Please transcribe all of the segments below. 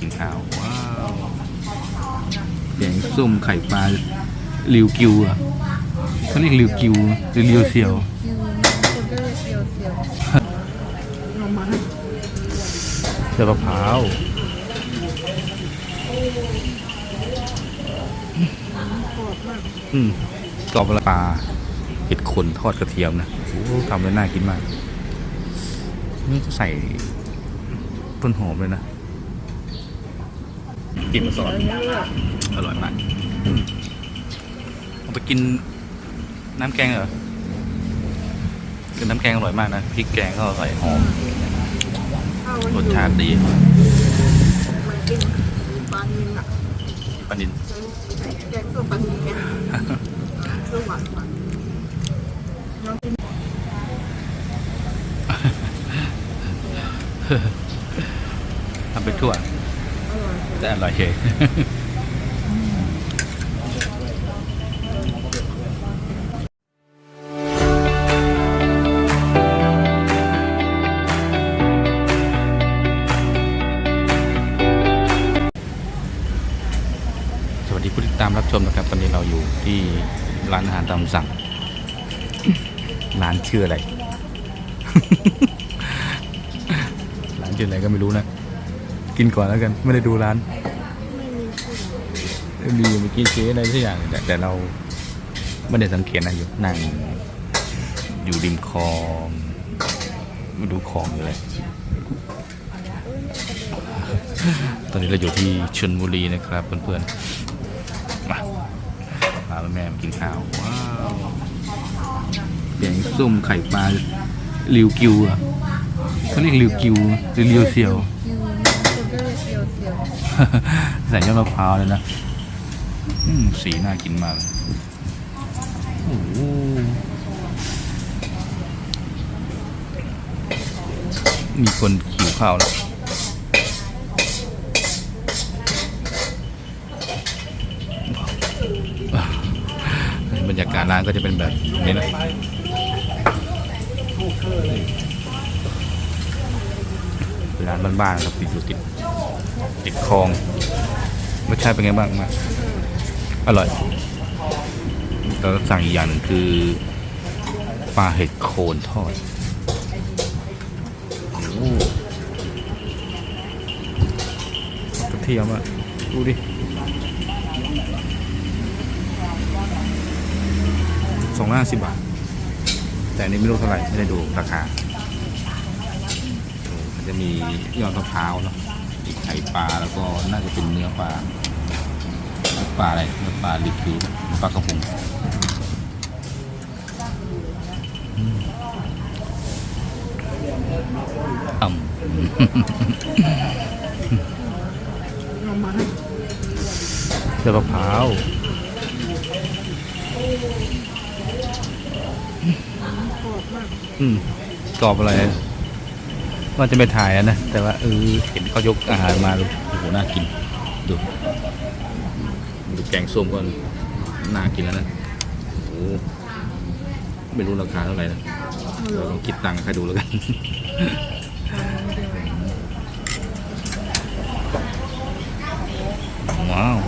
กินข้าวว้าวแกงส้มไข่ปลาริวกิวอะเขาเรียกริวกิวหรือเรียวเซียวคิวคนก็เลยเซียวเซียวเอามาให้เสือมะพร้าวกรอบมากอืมกรอบละปลาเห็ดขนทอดกระเทียมนะโอ้ทำแล้วน่ากินมากนี่ก็ใส่ต้นหอมเลยนะ กลินมาสอดอันนี้แบบอร่อยมากอืมเอาไปกินน้ำแกงเหรอคือน้ำแกงอร่อยมากนะพริกแกงก็อร่อยหอมข้าวมันรสชาติดีมันกินปลานิลอะปลานินแกงส้มปลานิลแกงส้มหวานหวานลองกินทำไปทั่วอร่อย แต่อร่อยเฉยสวัสดีผู้ติดตามรับชมนะครับ ตอนนี้เราอยู่ที่ร้านอาหารตามสั่ง ร้านชื่ออะไร ร้านชื่ออะไรก็ไม่รู้นะ กินก่อนแล้วกันไม่ได้ดูร้านไม่มีเมื่อกี้เจ๊อะไรสักอย่างแต่แต่เราไม่ได้สังเกตนะอยู่นั่งอยู่ริมคลองมาดูคลองอยู่เลยตอนนี้เราอยู่ที่ชลบุรีนะครับเพื่อนๆมาพาแม่มากินข้าวว้าวแกงส้มไข่ปลาริวกิวอะเขาเรียกริวกิวหรือรียวเซียว ใส่ยอดมะพร้าวเลยนะอืมสีน่ากินมากโอ้โหมีคนขิวข้าวแล้วบรรยากาศร้านก็จะเป็นแบบนี้นะ เป็นร้านบ้านๆครับติดอยู่ติดติดคลองรสชาติเป็นไงบ้างมาอร่อยแล้วสั่งอีกอย่างนึงคือปลาเห็ดโคนทอดโอ้โหกระเทียมอะดูดิสองร้อยห้าสิบบาท แต่อันนี้ไม่รู้เท่าไหร่ ไม่ได้ดูราคา มันจะมียอดมะพร้าวเนาะมีไข่ปลาแล้วก็น่าจะเป็นเนื้อปลาเนื้อปลาอะไรเนื้อปลาลิคิวเนื้อปลากระพงอืมอ่เอามาให้ำเนื้อมะพร้าวกรอบมากอืมกรอบอะไร ว่าจะไปถ่ายอะนะ แต่ว่าเออเห็นเขายกอาหารมาโอ้โหน่ากิน ดู ดูแกงส้มก็น่ากินแล้วนะโอ้ไม่รู้ราคาเท่าไหร่นะเอาเหรเราอลองคิดตังค์ให้ดูแล้วกันว้าว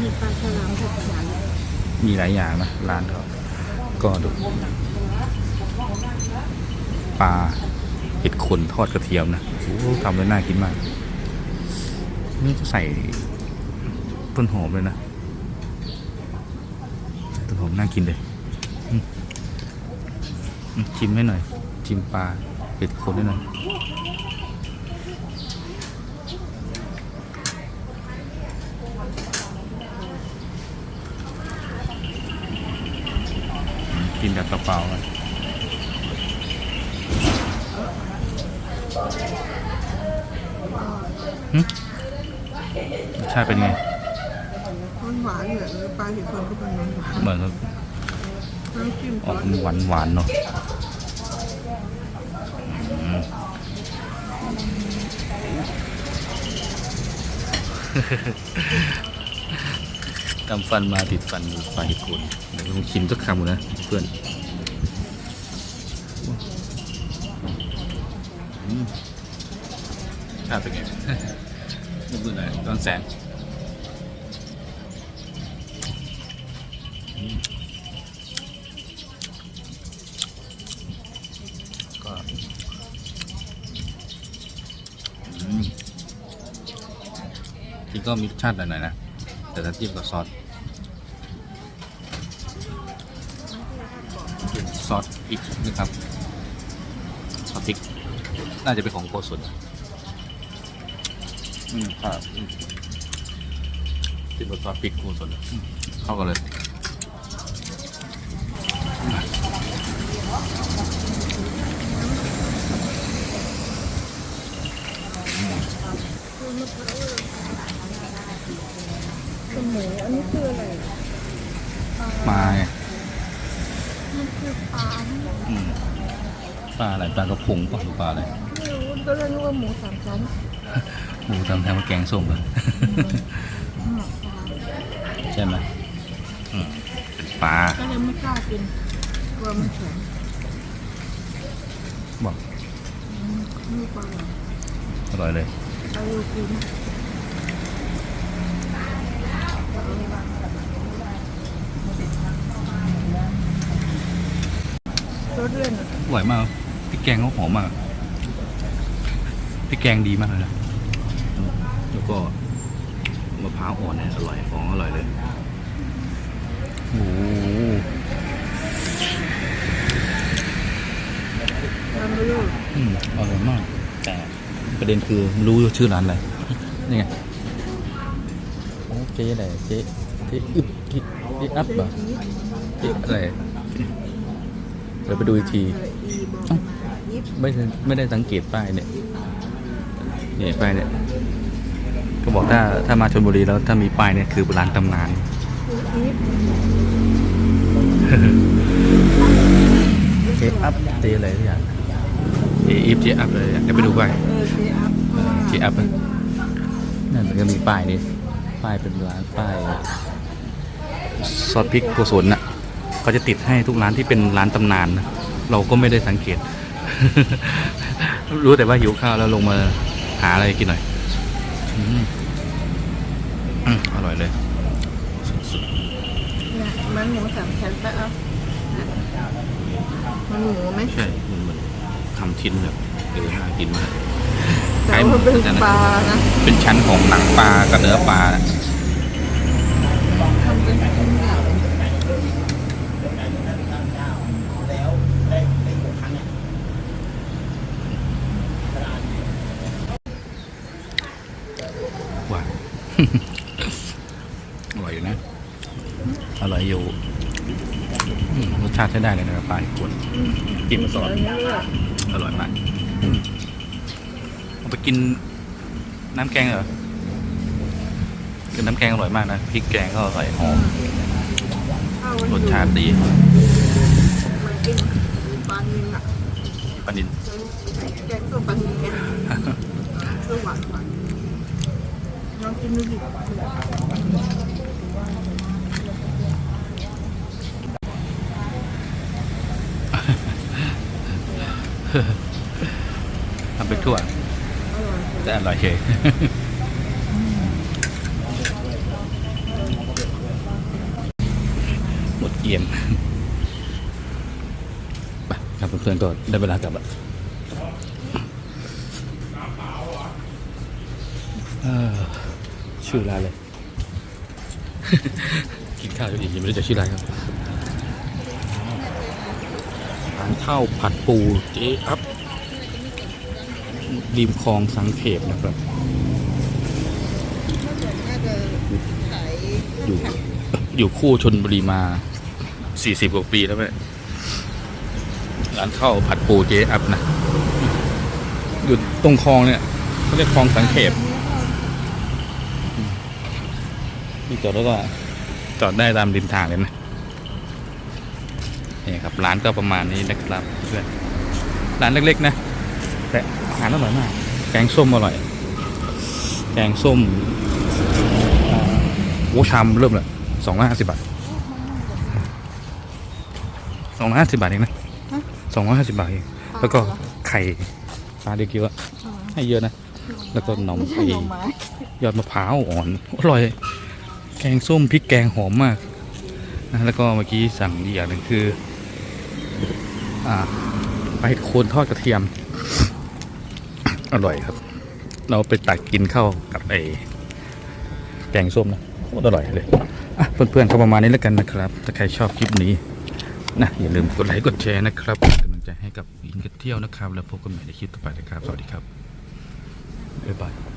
มีปลาฉลามหกอย่างมีหลายอย่างนะร้านเขาก็ดูป ลาเห็ดขนทอดกระเทียมนะทำแล้วน่ากินมาก นี่ก็ใส่ต้นหอมเลยนะ ต้นหอมน่ากินเลยชิมให้หน่อย ชิมปลาเห็ดขนให้หน่อยกินแบบเปล่าๆกันหึ รสชาติเป็นไง มันหวานเนี่ยปลาเห็ดโคนก็เป็นหวานเหมือนกับๆน้ำจิ้มอซออกสหวานหวานๆเนาะอืมกำฟันมาติดฟันดูปลาเห็ดโคนเดี๋ยวลองชิมสักคำนะเพื่อนอืมชาติเป็นไงนุ่มๆหน่อยต้นแสนก็อืมจริงก็มีรสชาติหน่อยๆนะ แต่ถ้าจิ้มกับซอสซอสพริกนะครับซอสพริก น่าจะเป็นของโกสุน อืมครับอืมจิ้มกับซอสพริกโกสุนอืมเข้ากันเลยอืมเป็นหมูอันนี้คืออะไรมาไงมันคือปลาไม่อืมปลาอะไรปลากระพงปลาหรือปลาอะไรรู้ก็เรียกว่าหมูสามชั้น หมูทำแทนมาแกงส้มเลยอืมปลาใช่ไหมอืมเป็นปลาก็เลยไม่กล้ากินกลัวมันแข็งบอกอืมนี่ปลาเหรออร่อยเลยเอาอยู่กินรสเล่นอะอร่อยมากพริกแกงเขาหอมมาก พริกแกงดีมากเลยนะอืมแล้วก็มะพร้าวอ่อนเนี่ยอร่อยของอร่อยเลยโอ้โหมันไม่รู้อืมอร่อยมาก แต่ประเด็นคือรู้ชื่อร้านอะไรนี่ไงโอ้เจ๊อะไรเจ๊เจ๊อึบเจ๊เจ๊อัพเหรอเจ๊อะไรเดี๋ยวไปดูอีกทีเอออีบอมายิบไม่ได้ไม่ได้สังเกตป้ายเนี่ย นี่ป้ายเนี่ยก็บอกถ้าถ้ามาชนบุรีแล้วถ้ามีป้ายเนี่ยคือร้านตำนานคืออีฟเจอัพเจอะไรทุกอย่างเจอีฟเจอัพเลยอยากไปดูป้ายเออเจอัพเพราะว่าเจอัพอะนั่นมันก็มีป้ายนี่ป้ายเป็นร้านป้ายซอสพริกโกศลน่ะเขาจะติดให้ทุกร้านที่เป็นร้านตำนานนะเราก็ไม่ได้สังเกต รู้แต่ว่าหิวข้าวแล้วลงมา หาอะไรกินหน่อยอืมอืมอร่อยเลยเนี่ยมันหมูสามชั้นปะเอะมันหมูไหมใช่มันเหมือนทำชิ้นแบบเออน่ากินมากแต่ว่าเป็นปลานะเป็นชั้นของหนังปลากับเนื้อปลานะทำเป็นชิ้นใหญ่ หวาน อร่อยอยู่นะ อร่อยอยู่อืมรสชาติใช้ได้เลยนะปลาอีกคนจิ้มกับซอสอันนี้เลยอร่อยมากอืมเอาไปกินน้ำแกงเหรอกินน้ำแกงอร่อยมากนะพริกแกงก็อร่อยหอมข้าวมันรสชาติดีมันกินปลานิลอะปลานินแกงส้มปลานิลไงส้มหวานหวา นลองกินดูดิทำไปทั่ว แต่อร่อยเฉยหมดเอี่ยมไปครับเพื่อนๆก็ได้เวลากลับแล้วเออ ชื่อร้านเลย กินข้าวอยู่ดียังไม่รู้จะชื่อร้านครับร้านข้าวผัดปูเจ๊อัพริมคลองสังเขปนะครับน่าจะขายอยู่อยู่คู่ชนบุรีมาสี่สิบกว่าปีแล้วแม่ร้านข้าวผัดปูเจ๊อัพนะอยู่ตรงคลองเนี่ยเขาเรียกคลองสังเขปนี่ จอดแล้วก็จอดได้ตามริมทางเลยนะนี่ครับร้านก็ประมาณนี้นะครับเพื่อนร้านเล็ก ๆ นะ แต่อาหารอร่อยมาก แกงส้มอร่อย แกงส้มอ่าโอ้ชามเริ่มเลยสองร้อยห้าสิบบาทสองร้อยห้าสิบบาทเองนะสองร้อยห้าสิบบาทเองแล้วก็ไข่ปลาเดียวกิวอะให้เยอะนะ แล้วก็หน่อไม่ไม้ใช่หน่อไม้ยอดมะพร้าวอ่อนอร่อยแกงส้มพริกแกงหอมมากนะแล้วก็เมื่อกี้สั่งอีกอย่างหนึ่งคืออ่าปโคนทอดกระเทียม อร่อยครับ เราไปตักกินข้าวกับไอ้แกงส้มนะโคตรอร่อยเลยอะเพื่อนๆก็ประมาณนี้แล้วกันนะครับ ถ้าใครชอบคลิปนี้นะอย่าลืมกดไลค์กดแชร์นะครับเป็นกำลังใจให้กับอินกับเที่ยวนะครับ แล้วพบกันใหม่ในคลิปต่อไปนะครับ สวัสดีครับบ๊ายบาย